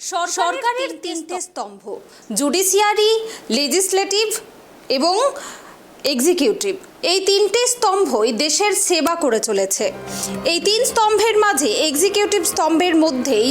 সরকারের তিনটে স্তম্ভ জুডিশিয়ারি লেজিসলেটিভ এবং এক্সিকিউটিভ এই তিনটে স্তম্ভই দেশের সেবা করে চলেছে। এই তিন স্তম্ভের মাঝে এক্সিকিউটিভ স্তম্ভের মধ্যেই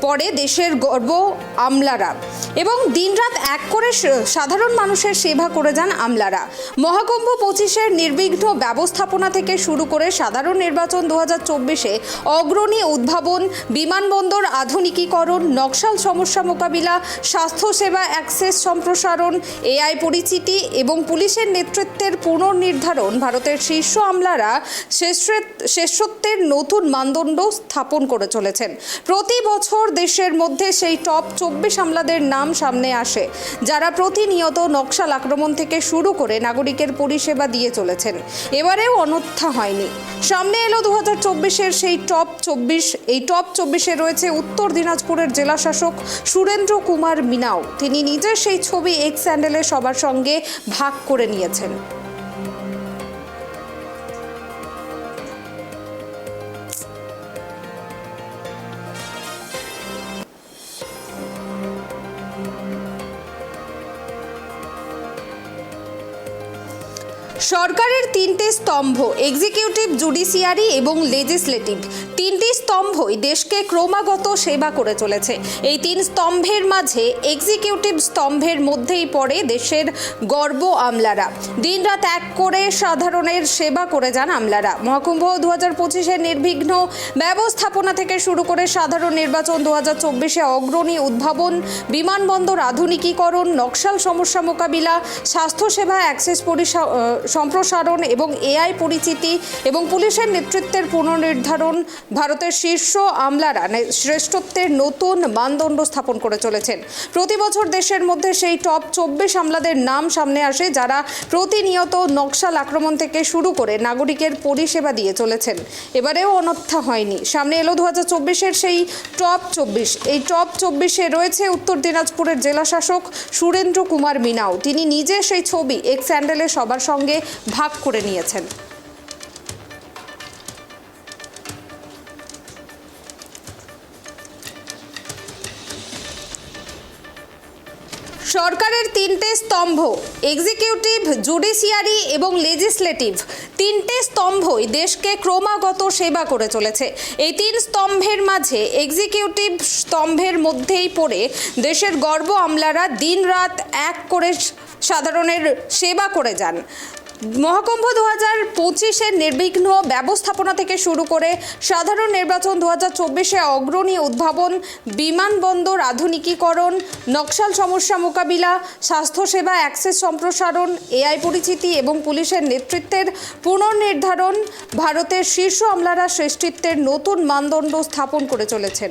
পড়ে দেশের গর্ব আমলারা। এবং দিনরাত এক করে সাধারণ মানুষের সেবা করে যান আমলারা। মহাকুম্ভ পঁচিশের নির্বিঘ্ন ব্যবস্থাপনা থেকে শুরু করে সাধারণ নির্বাচন দু হাজার চব্বিশে অগ্রণী উদ্ভাবন, বিমানবন্দর আধুনিকীকরণ, নকশাল সমস্যা মোকাবিলা, স্বাস্থ্যসেবা অ্যাক্সেস সম্প্রসারণ, এআই পরিচিতি এবং পুলিশের নেতৃত্বের পুনর্নির্ধারণ ভারতের শীর্ষ আমলারা শ্রেষ্ঠ- শ্রেষ্ঠত্বের নতুন মানদণ্ড স্থাপন করে চলেছেন। প্রতি বছর দেশের মধ্যে সেই টপ চব্বিশ আমলাদের নাম সামনে আসে, যারা প্রতিনিয়ত নকশাল আক্রমণ থেকে শুরু করে নাগরিকের পরিষেবা দিয়ে চলেছেন। এবারেও অনথ্যা হয়নি। সামনে এলো দু হাজার চব্বিশের সেই টপ চব্বিশ, এই টপ চব্বিশে রয়েছে উত্তর দিনাজপুরের জেলাশাসক সুরেন্দ্র কুমার মিনাও। তিনি নিজের সেই ছবি এক্স স্যান্ডেলে সবার সঙ্গে ভাগ করে নিয়েছেন। সরকারের তিনটে স্তম্ভ এক্সিকিউটিভ জুডিশিয়ারি এবং লেজিসলেটিভ তিনটি স্তম্ভই দেশকে ক্রমাগত সেবা করে চলেছে। এই তিন স্তম্ভের মাঝে এক্সিকিউটিভ স্তম্ভের মধ্যেই পড়ে দেশের গর্ব আমলারা। দিনরাত এক করে সাধারণের সেবা করে যান আমলারা। মহাকুম্ভ দু হাজার পঁচিশের নির্বিঘ্ন ব্যবস্থাপনা থেকে শুরু করে সাধারণ নির্বাচন দু হাজার চব্বিশে অগ্রণী উদ্ভাবন বিমানবন্দর আধুনিকীকরণ নকশাল সমস্যা মোকাবিলা স্বাস্থ্যসেবা অ্যাক্সেস আহ, সম্প্রসারণ এবং এআই পরিচিতি এবং পুলিশের নেতৃত্বের পুনর্নির্ধারণ ভারতের শীর্ষ আমলারা শ্রেষ্ঠত্বের নতুন মানদণ্ড স্থাপন করে চলেছেন। প্রতি বছর দেশের মধ্যে সেই টপ চব্বিশ আমলাদের নাম সামনে আসে যারা প্রতিনিয়ত নকশাল আক্রমণ থেকে শুরু করে নাগরিকের পরিষেবা দিয়ে চলেছেন। এবারেও অনথ্যা হয়নি। সামনে এলো দু হাজার চব্বিশের সেই টপ চব্বিশ। এই টপ চব্বিশে রয়েছে উত্তর দিনাজপুরের জেলা শাসক সুরেন্দ্র কুমার মিনাও। তিনি নিজে সেই ছবি এক স্যান্ডেলে সবার সঙ্গে ভাগ করে নিয়েছেন। সরকারের তিনটে স্তম্ভ এক্সিকিউটিভ জুডিশিয়ারি এবং লেজিসলেটিভ তিনটে স্তম্ভই দেশকে ক্রমাগত সেবা করে চলেছে। এই তিন স্তম্ভের মাঝে এক্সিকিউটিভ স্তম্ভের মধ্যেই পড়ে দেশের গর্ব আমলারা দিনরাত এক করে সাধারণের সেবা করে যান। মহাকুম্ভ দু হাজার পঁচিশের নির্বিঘ্ন ব্যবস্থাপনা থেকে শুরু করে সাধারণ নির্বাচন দু হাজার চব্বিশে অগ্রণী উদ্ভাবন, বিমানবন্দর আধুনিকীকরণ, নকশাল সমস্যা মোকাবিলা, স্বাস্থ্যসেবা অ্যাক্সেস সম্প্রসারণ, এআই পরিচিতি এবং পুলিশের নেতৃত্বের পুনর্নির্ধারণ ভারতের শীর্ষ আমলারা শ্রেষ্ঠিত্বের নতুন মানদণ্ড স্থাপন করে চলেছেন।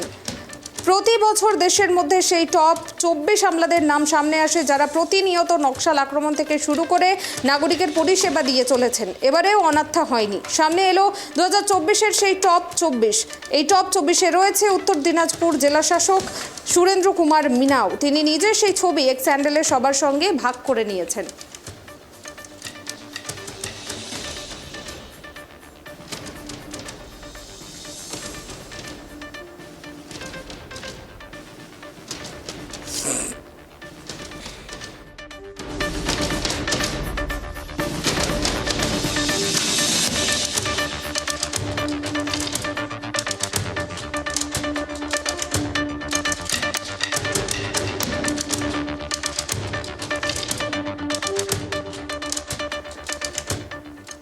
প্রতি বছর দেশের মধ্যে সেই টপ চব্বিশ আমলাদের নাম সামনে আসে, যারা প্রতিনিয়ত নকশাল আক্রমণ থেকে শুরু করে নাগরিকের পরিষেবা দিয়ে চলেছেন। এবারেও অনাথা হয়নি। সামনে এলো দু হাজার সেই টপ চব্বিশ। এই টপ চব্বিশে রয়েছে উত্তর দিনাজপুর জেলা শাসক সুরেন্দ্র কুমার মিনাও। তিনি নিজে সেই ছবি এক স্যান্ডেলে সবার সঙ্গে ভাগ করে নিয়েছেন।